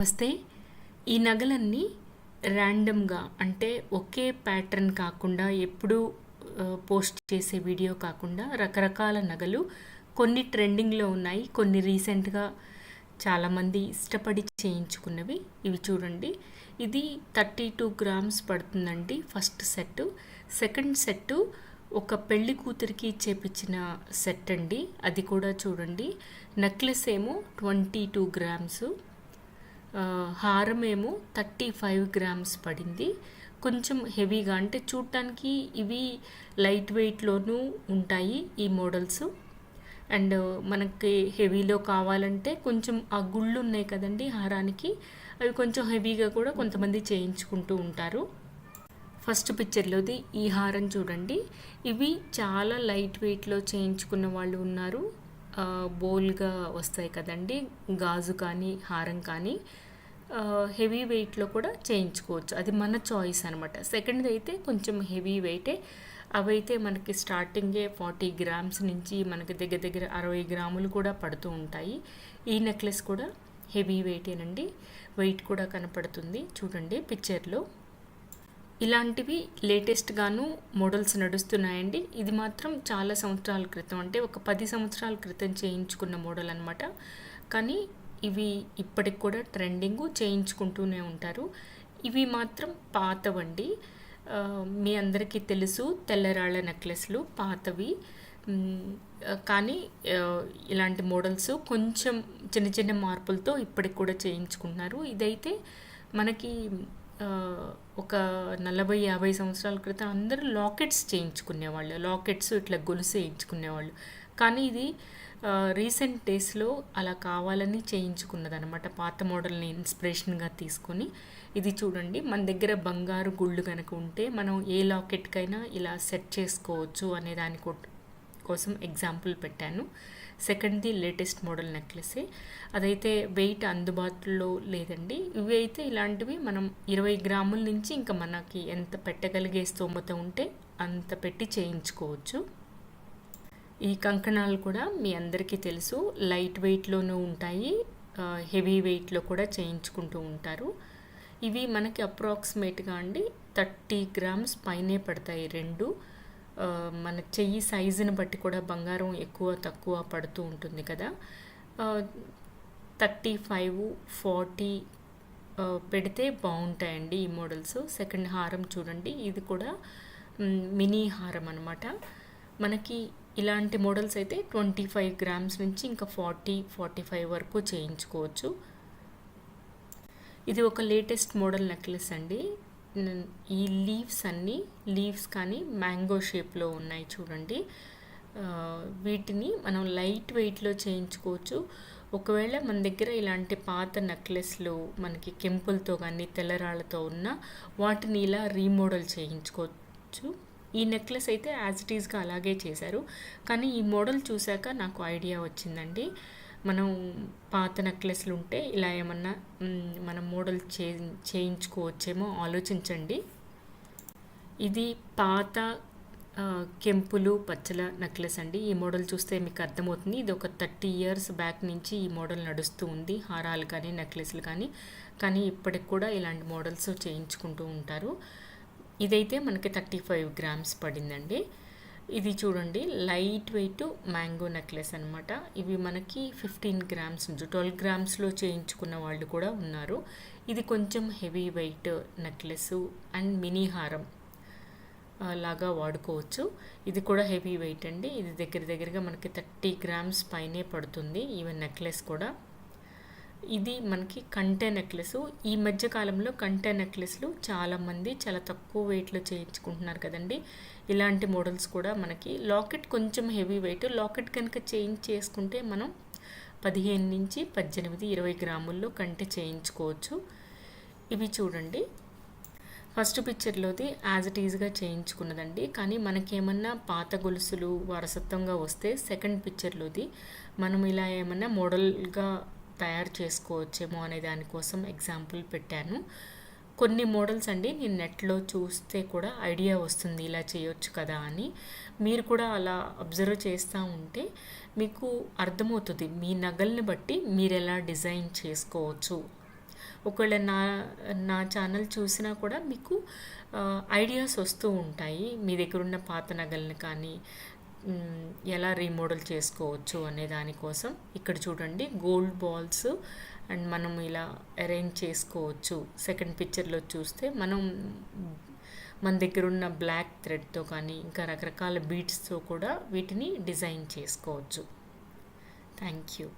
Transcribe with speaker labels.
Speaker 1: వస్తే ఈ నగలన్నీ ర్యాండమ్గా అంటే ఒకే ప్యాటర్న్ కాకుండా ఎప్పుడూ పోస్ట్ చేసే వీడియో కాకుండా రకరకాల నగలు కొన్ని ట్రెండింగ్లో ఉన్నాయి కొన్ని రీసెంట్గా చాలామంది ఇష్టపడి చేయించుకున్నవి. ఇవి చూడండి. ఇది థర్టీ టూ గ్రామ్స్ పడుతుందండి ఫస్ట్ సెట్ సెకండ్ సెట్ ఒక పెళ్ళి కూతురికి చేపించిన సెట్ అండి. అది కూడా చూడండి. నెక్లెస్ ఏమో ట్వంటీ టూ గ్రామ్స్ హారం ఏమో థర్టీ ఫైవ్ గ్రామ్స్ పడింది. కొంచెం హెవీగా అంటే చూడటానికి ఇవి లైట్ వెయిట్లోనూ ఉంటాయి ఈ మోడల్స్. అండ్ మనకి హెవీలో కావాలంటే కొంచెం ఆ గుళ్ళు ఉన్నాయి కదండి హారానికి అవి కొంచెం హెవీగా కూడా కొంతమంది చేయించుకుంటూ ఉంటారు. ఫస్ట్ పిక్చర్లోది ఈ హారం చూడండి. ఇవి చాలా లైట్ వెయిట్లో చేయించుకున్న వాళ్ళు ఉన్నారు. బోల్గా వస్తాయి కదండి గాజు కానీ హారం కానీ హెవీ వెయిట్లో కూడా చేయించుకోవచ్చు. అది మన చాయిస్ అనమాట సెకండ్ అయితే కొంచెం హెవీ వెయిటే. అవైతే మనకి స్టార్టింగే ఫార్టీ గ్రామ్స్ నుంచి మనకి దగ్గర దగ్గర అరవై గ్రాములు కూడా పడుతూ ఉంటాయి. ఈ నెక్లెస్ కూడా హెవీ వెయిటేనండి. వెయిట్ కూడా కనపడుతుంది. చూడండి పిక్చర్లో. ఇలాంటివి లేటెస్ట్గాను మోడల్స్ నడుస్తున్నాయండి. ఇది మాత్రం చాలా సంవత్సరాల క్రితం అంటే ఒక పది సంవత్సరాల క్రితం చేయించుకున్న మోడల్ అనమాట కానీ ఇవి ఇప్పటికి కూడా ట్రెండింగ్ చేయించుకుంటూనే ఉంటారు. ఇవి మాత్రం పాతవండి. మీ అందరికీ తెలుసు తెల్లరాళ్ళ నెక్లెస్లు పాతవి. కానీ ఇలాంటి మోడల్స్ కొంచెం చిన్న చిన్న మార్పులతో ఇప్పటికి కూడా చేయించుకుంటున్నారు. ఇదైతే మనకి ఒక నలభై యాభై సంవత్సరాల క్రితం అందరూ లాకెట్స్ చేయించుకునేవాళ్ళు. లాకెట్స్ ఇట్లా గొలుసు వేయించుకునేవాళ్ళు. కానీ ఇది రీసెంట్ డేస్లో అలా కావాలని చేయించుకున్నదనమాట పాత మోడల్ని ఇన్స్పిరేషన్గా తీసుకొని. ఇది చూడండి మన దగ్గర బంగారు గుళ్ళు కనుక ఉంటే మనం ఏ లాకెట్కైనా ఇలా సెట్ చేసుకోవచ్చు అనే దానికో కోసం ఎగ్జాంపుల్ పెట్టాను. సెకండ్ది లేటెస్ట్ మోడల్ నెక్లెసే అదైతే వెయిట్ అందుబాటులో లేదండి. ఇవి అయితే ఇలాంటివి మనం ఇరవై గ్రాముల నుంచి ఇంకా మనకి ఎంత పెట్టగలిగే స్తోమత ఉంటే అంత పెట్టి చేయించుకోవచ్చు. ఈ కంకణాలు కూడా మీ అందరికీ తెలుసు. లైట్ వెయిట్లోనూ ఉంటాయి. హెవీ వెయిట్లో కూడా చేయించుకుంటూ ఉంటారు. ఇవి మనకి అప్రాక్సిమేట్గా అండి థర్టీ గ్రామ్స్ పైనే పడతాయి రెండు. మన చెయ్యి సైజుని బట్టి కూడా బంగారం ఎక్కువ తక్కువ పడుతూ ఉంటుంది కదా. థర్టీ ఫైవ్ ఫార్టీ పెడితే బాగుంటాయండి ఈ మోడల్స్. సెకండ్ హారం చూడండి. ఇది కూడా మినీ హారం అనమాట మనకి ఇలాంటి మోడల్స్ అయితే ట్వంటీ ఫైవ్ గ్రామ్స్ నుంచి ఇంకా ఫార్టీ ఫార్టీ ఫైవ్ వరకు చేయించుకోవచ్చు. ఇది ఒక లేటెస్ట్ మోడల్ నెక్లెస్ అండి. ఈ లీవ్స్ అన్నీ లీవ్స్ కానీ మ్యాంగో షేప్లో ఉన్నాయి చూడండి. వీటిని మనం లైట్ వెయిట్లో చేయించుకోవచ్చు. ఒకవేళ మన దగ్గర ఇలాంటి పాత నెక్లెస్లు మనకి కెంపులతో కానీ తెల్లరాళ్ళతో ఉన్న వాటిని ఇలా రీమోడల్ చేయించుకోవచ్చు. ఈ నెక్లెస్ అయితే యాజ్ ఇట్ ఈస్గా అలాగే చేశారు. కానీ ఈ మోడల్ చూశాక నాకు ఐడియా వచ్చిందండి. మనం పాత నెక్లెస్లు ఉంటే ఇలా ఏమన్నా మనం మోడల్ చే చేయించుకోవచ్చేమో ఆలోచించండి. ఇది పాత కెంపులు పచ్చల నెక్లెస్ అండి. ఈ మోడల్ చూస్తే మీకు అర్థమవుతుంది. ఇది ఒక థర్టీ ఇయర్స్ బ్యాక్ నుంచి ఈ మోడల్ నడుస్తూ ఉంది. హారాలు కానీ నెక్లెస్లు కానీ. కానీ ఇప్పటికి కూడా ఇలాంటి మోడల్స్ చేయించుకుంటూ ఉంటారు. ఇదైతే మనకి థర్టీ ఫైవ్ గ్రామ్స్ పడిందండి. ఇది చూడండి లైట్ వెయిట్ మ్యాంగో నెక్లెస్ అనమాట ఇవి మనకి ఫిఫ్టీన్ గ్రామ్స్ నుంచి ట్వెల్వ్ గ్రామ్స్లో చేయించుకున్న వాళ్ళు కూడా ఉన్నారు. ఇది కొంచెం heavy weight necklace and mini హారం లాగా వాడుకోవచ్చు. ఇది కూడా హెవీ వెయిట్ అండి. ఇది దగ్గర దగ్గరగా మనకి థర్టీ గ్రామ్స్ పైనే పడుతుంది ఈవెన్ నెక్లెస్ కూడా. ఇది మనకి కంటే నెక్లెస్. ఈ మధ్య కాలంలో కంటే నెక్లెస్లు చాలామంది చాలా తక్కువ వెయిట్లో చేయించుకుంటున్నారు కదండి. ఇలాంటి మోడల్స్ కూడా మనకి. లాకెట్ కొంచెం హెవీ వెయిట్ లాకెట్ కనుక చేంజ్ చేసుకుంటే మనం పదిహేను నుంచి పద్దెనిమిది ఇరవై గ్రాముల్లో కంటే చేయించుకోవచ్చు. ఇవి చూడండి. ఫస్ట్ పిక్చర్లోది యాజ్ ఇట్ ఈజ్గా చేయించుకున్నదండి. కానీ మనకేమన్నా పాత గొలుసులు వారసత్వంగా వస్తే సెకండ్ పిక్చర్లోది మనం ఇలా ఏమన్నా మోడల్గా తయారు చేసుకోవచ్చేమో అనే దానికోసం ఎగ్జాంపుల్ పెట్టాను. కొన్ని మోడల్స్ అండి నేను నెట్లో చూస్తే కూడా ఐడియా వస్తుంది ఇలా చేయొచ్చు కదా అని. మీరు కూడా అలా అబ్జర్వ్ చేస్తూ ఉంటే మీకు అర్థమవుతుంది మీ నగల్ని బట్టి మీరు ఎలా డిజైన్ చేసుకోవచ్చు. ఒకవేళ నా నా ఛానల్ చూసినా కూడా మీకు ఐడియాస్ వస్తూ ఉంటాయి. మీ దగ్గర ఉన్న పాత నగల్ని కానీ ఎలా రీమోడల్ చేసుకోవచ్చు అనే దానికోసం ఇక్కడ చూడండి గోల్డ్ బాల్స్ అండ్ మనం ఇలా అరేంజ్ చేసుకోవచ్చు. సెకండ్ పిక్చర్లో చూస్తే మనం మన దగ్గర ఉన్న బ్లాక్ థ్రెడ్తో కానీ ఇంకా రకరకాల బీట్స్తో కూడా వీటిని డిజైన్ చేసుకోవచ్చు. Thank you